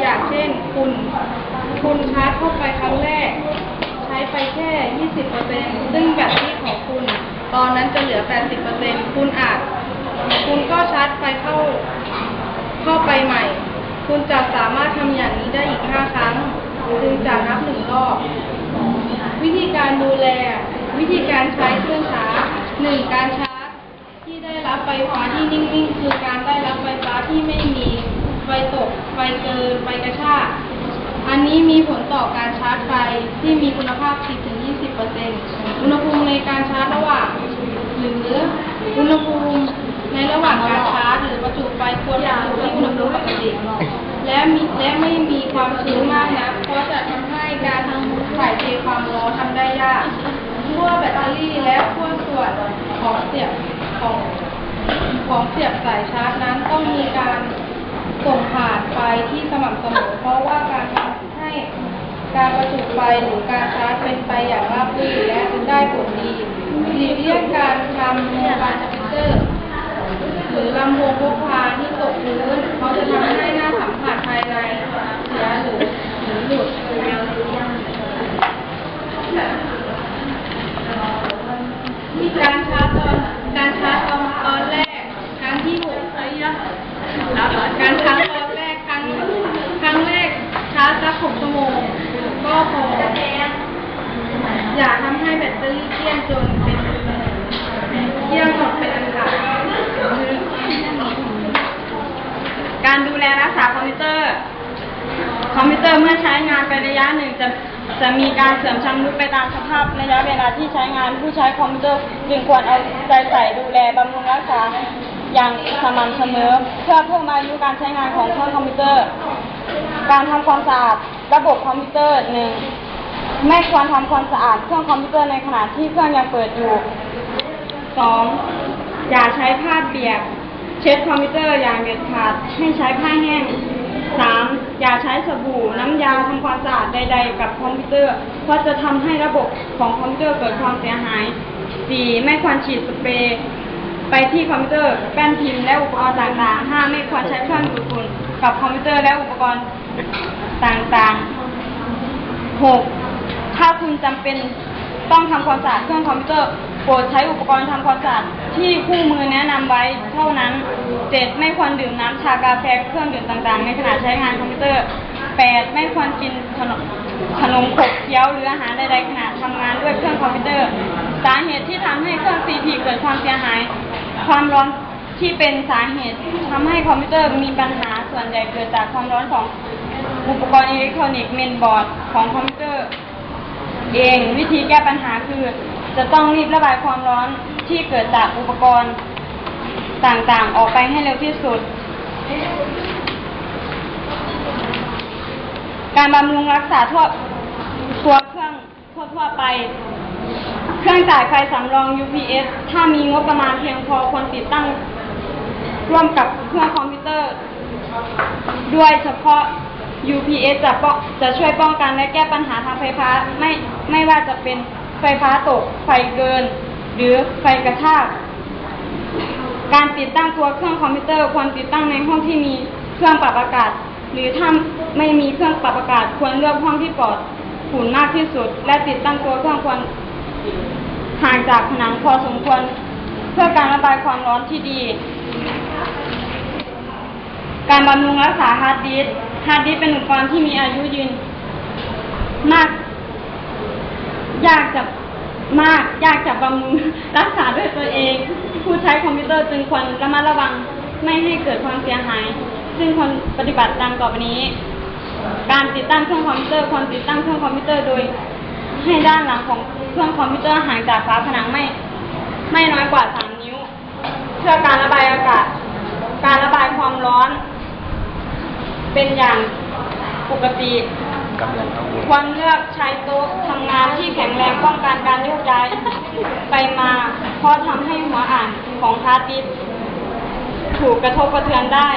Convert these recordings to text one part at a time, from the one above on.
อย่างเช่น คุณ คุณชาร์จเข้าไปครั้งแรก ใช้ไปแค่ 20%ซึ่งแบตเตอรี่ของคุณ ตอนนั้นจะเหลือ 80%คุณอาจ คุณก็ชาร์จไฟเข้า เข้าไปใหม่ คุณจะสามารถทำอย่างนี้ได้อีก 5 ครั้ง จึงจะนับหนึ่งรอบ วิธีการดูแล วิธีการใช้เครื่องชาร์จหนึ่งการชาร์จที่ได้รับไฟฟ้าที่นิ่ง ๆ คือการได้รับไฟฟ้าที่ไม่มีไฟตก ไฟ เกินไฟกระชากอันนี้มีผลต่อการชาร์จไฟที่มีคุณภาพ 10-20%อุณหภูมิในการชาร์จระหว่างหรืออุณหภูมิในระหว่างการชาร์จหรือประจุไฟควรอยู่ที่อุณหภูมิปกติและมีและไม่มีความชื้นมากนะเพราะจะทำให้การถ่ายเทความร้อนทำได้ยากขั้วแบตเตอรี่และขั้วส่วนของเสียบของของเสียบสายชาร์จนั้นต้องมีการส่งผ่านไฟที่สม่ำเสมอ เพราะว่าการทำให้ การประจุไฟหรือการชาร์จเป็นไปอย่างราบรื่นและได้ผลดีหลีกเลี่ยงการทำโมบายสปิเตอร์หรือลำโพงพกพาที่ตกพื้น อย่าทำให้แบตเตอรี่เกลี้ยงจนเป็นเกลี้ยงหมดเป็นอันขาดการดูแลรักษาคอมพิวเตอร์ คอมพิวเตอร์เมื่อใช้งานไประยะหนึ่งจะจะมีการเสื่อมชำรุดไปตามสภาพระยะเวลาที่ใช้งานผู้ใช้คอมพิวเตอร์จึงควรเอาใจใส่ดูแลบำรุงรักษาอย่างสม่ำเสมอ เพื่อเพิ่มอายุการใช้งานของเครื่องคอมพิวเตอร์ การทำความสะอาดระบบคอมพิวเตอร์หนึ่ง ไม่ควรทำความสะอาดเครื่องคอมพิวเตอร์ในขณะที่เครื่องยังเปิดอยู่สองอย่าใช้ผ้าเปียก เช็ดคอมพิวเตอร์อย่างเด็ดขาดให้ใช้ผ้าแห้งสามอย่าใช้สบู่น้ำยาทำความสะอาดใด ๆ กับคอมพิวเตอร์ เพราะจะทำให้ระบบของคอมพิวเตอร์เกิดความเสียหายสี่ไม่ควรฉีดสเปรย์ไปที่คอมพิวเตอร์แป้นพิมพ์และอุปกรณ์ต่างๆ ห้าไม่ควรใช้เครื่องดูดฝุ่นกับคอมพิวเตอร์และอุปกรณ์ต่างๆหก ถ้าคุณจำเป็นต้องทำความสะอาดเครื่องคอมพิวเตอร์โปรดใช้อุปกรณ์ทำความสะอาดที่คู่มือแนะนำไว้เท่านั้นเจ็ดไม่ควรดื่มน้ำชากาแฟเครื่องดื่มต่างๆ ในขณะใช้งานคอมพิวเตอร์แปดไม่ควรกินขนมขนมขบเคี้ยวหรืออาหารใดๆขณะทำงานด้วยเครื่องคอมพิวเตอร์ สาเหตุที่ทำให้เครื่อง CP เกิดความเสียหาย ความร้อนที่เป็นสาเหตุทำให้คอมพิวเตอร์มีปัญหาส่วนใหญ่เกิดจากความร้อนของอุปกรณ์อิเล็กทรอนิกส์เมนบอร์ดของคอมพิวเตอร์ เอง วิธีแก้ปัญหาคือ จะต้องรีบระบายความร้อนที่เกิดจากอุปกรณ์ต่างๆ ออกไปให้เร็วที่สุด การบำรุงรักษาทั่วตัวเครื่องทั่วๆไป เครื่องจ่ายไฟสำรอง UPS ถ้ามีงบประมาณเพียงพอควรติดตั้ง ร่วมกับเครื่องคอมพิวเตอร์ ด้วยเฉพาะ UPS จะป้องจะช่วยป้องกันและแก้ปัญหาทางไฟฟ้าไม่ ไม่ว่าจะเป็นไฟฟ้าตก ไฟเกิน หรือไฟกระชาก การติดตั้งตัวเครื่องคอมพิวเตอร์ควรติดตั้งในห้องที่มีเครื่องปรับอากาศ หรือถ้าไม่มีเครื่องปรับอากาศควรเลือกห้องที่ปลอดฝุ่นมากที่สุด และติดตั้งตัวเครื่องควรห่างจากผนังพอสมควรเพื่อการระบายความร้อนที่ดี การบำรุงรักษาฮาร์ดดิสก์ฮาร์ดดิสก์เป็นอุปกรณ์ที่มีอายุยืนมาก ยากจะมากยากจะบำรุงรักษาด้วยตัวเอง ผู้ใช้คอมพิวเตอร์จึงควรระมัดระวังไม่ให้เกิดความเสียหาย ซึ่งควรปฏิบัติดังต่อไปนี้ การติดตั้งเครื่องคอมพิวเตอร์ควรติดตั้งเครื่องคอมพิวเตอร์โดย ให้ด้านหลังของเครื่องคอมพิวเตอร์ห่างจากฝาผนังไม่ ไม่น้อยกว่า3นิ้ว เพื่อการระบายอากาศ การระบายความร้อน เป็นอย่างปกติ ควรเลือกใช้โต๊ะทำงานที่แข็งแรงป้องกันการโยกย้ายไปมาเพราะทำให้หัวอ่านของฮาร์ดดิสถูกกระทบกระเทือนได้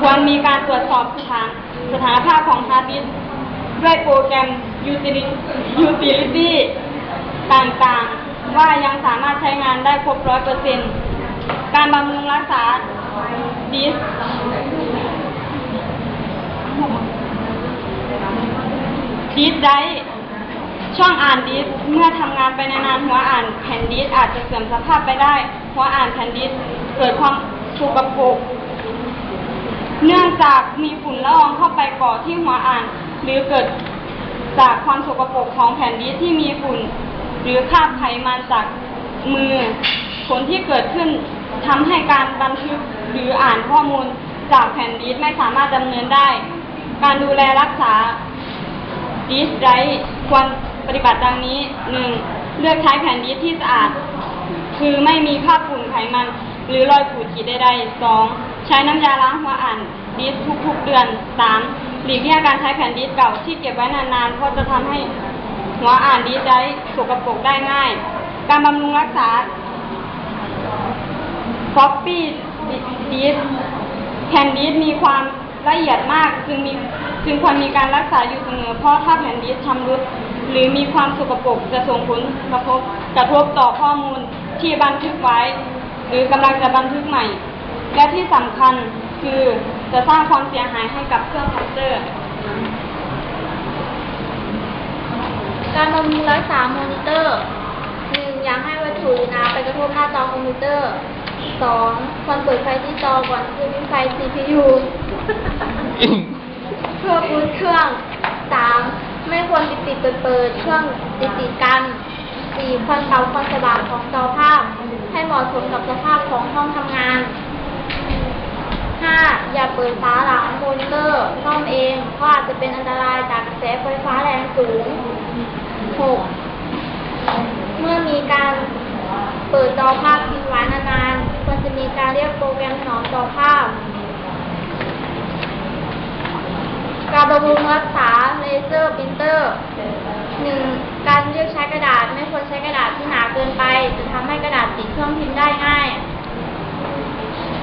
ควรมีการตรวจสอบสถานสถานภาพของฮาร์ดดิสก์ด้วยโปรแกรม utility utility ต่างๆ ว่ายังสามารถใช้งานได้ครบร้อยเปอร์เซ็นต์การบำรุงรักษาดิสก์ ดิสไดรฟ์ช่องอ่านดิสเมื่อทำงานไปนานๆหัวอ่านแผ่นดิสอาจจะเสื่อมสภาพไปได้ หัวอ่านแผ่นดิสเกิดความสกปรกเนื่องจากมีฝุ่นละอองเข้าไปเกาะที่หัวอ่าน หรือเกิดจากความสกปรกของแผ่นดิสที่มีฝุ่น หรือคราบไขมันจากมือผลที่เกิดขึ้นทำให้การบันทึกหรืออ่านข้อมูลจากแผ่นดิสไม่สามารถดำเนินได้ การดูแลรักษา ดิสไรท์ควรปฏิบัติดังนี้ 1. เลือกใช้แผ่นดิสที่สะอาด คือไม่มีคราบฝุ่นไขมัน หรือรอยขูดขีดใดๆ 2. ใช้น้ำยาล้างหัวอ่านดิสทุกๆเดือน 3. หลีกเลี่ยงการใช้แผ่นดิสเก่าที่เก็บไว้นานๆเพราะจะทำให้หัวอ่านดิสไรท์สกปรกได้ง่าย การบำรุงรักษาฟอปปี้ดิสแผ่นดิสมีความ ละเอียดมากจึงมีจึงควรมีการรักษาอยู่เสมอเพราะถ้าแผ่นดิสชำรุดหรือมีความสกปรกจะส่งผลกระทบกระทบต่อข้อมูลที่บันทึกไว้ หรือกำลังจะบันทึกใหม่ และที่สำคัญคือจะสร้างความเสียหายให้กับเครื่องคอมพิวเตอร์ การบำรุงรักษามอนิเตอร์หนึ่งอย่าให้วัตถุหรือน้ำไปกระทบหน้าจอคอมพิวเตอร์ สองควรเปิดไฟที่จอก่อนที่มีไฟ CPU เพื่อบูตเครื่องสามไม่ควรติดติดเปิดเปิดเครื่องติดติดกันสี่ควรปรับความสว่างของจอภาพ ให้เหมาะสมกับสภาพของห้องทำงานห้าอย่าเปิดฝาหลังมอนิเตอร์ซ่อมเองเพราะอาจจะเป็นอันตรายจากกระแสไฟฟ้าแรงสูงหกเมื่อมีการเปิดจอภาพทิ้งไว้นาน จะมีการเรียกโปรแกรมถนอมจอภาพ การบำรุงรักษาเลเซอร์ปรินเตอร์หนึ่งการเลือกใช้กระดาษไม่ควรใช้กระดาษที่หนาเกินไป จะทำให้กระดาษติดเครื่องพิมพ์ได้ง่าย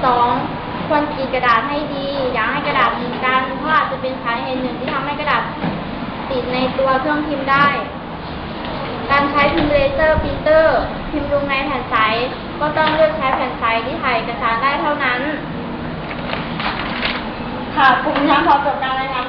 สองควรกรีดกระดาษให้ดี อย่าให้กระดาษติดกันเพราะอาจจะเป็นสาเหตุหนึ่งที่ทำให้กระดาษติดในตัวเครื่องพิมพ์ได้ การใช้พิมพ์เลเซอร์ปรินเตอร์ พิมพ์ลงในแผ่นใส ก็ต้องเลือกใช้แผ่นใสที่ถ่ายเอกสารได้เท่านั้น ค่ะกลุ่มชั้นพอจบการรายงาน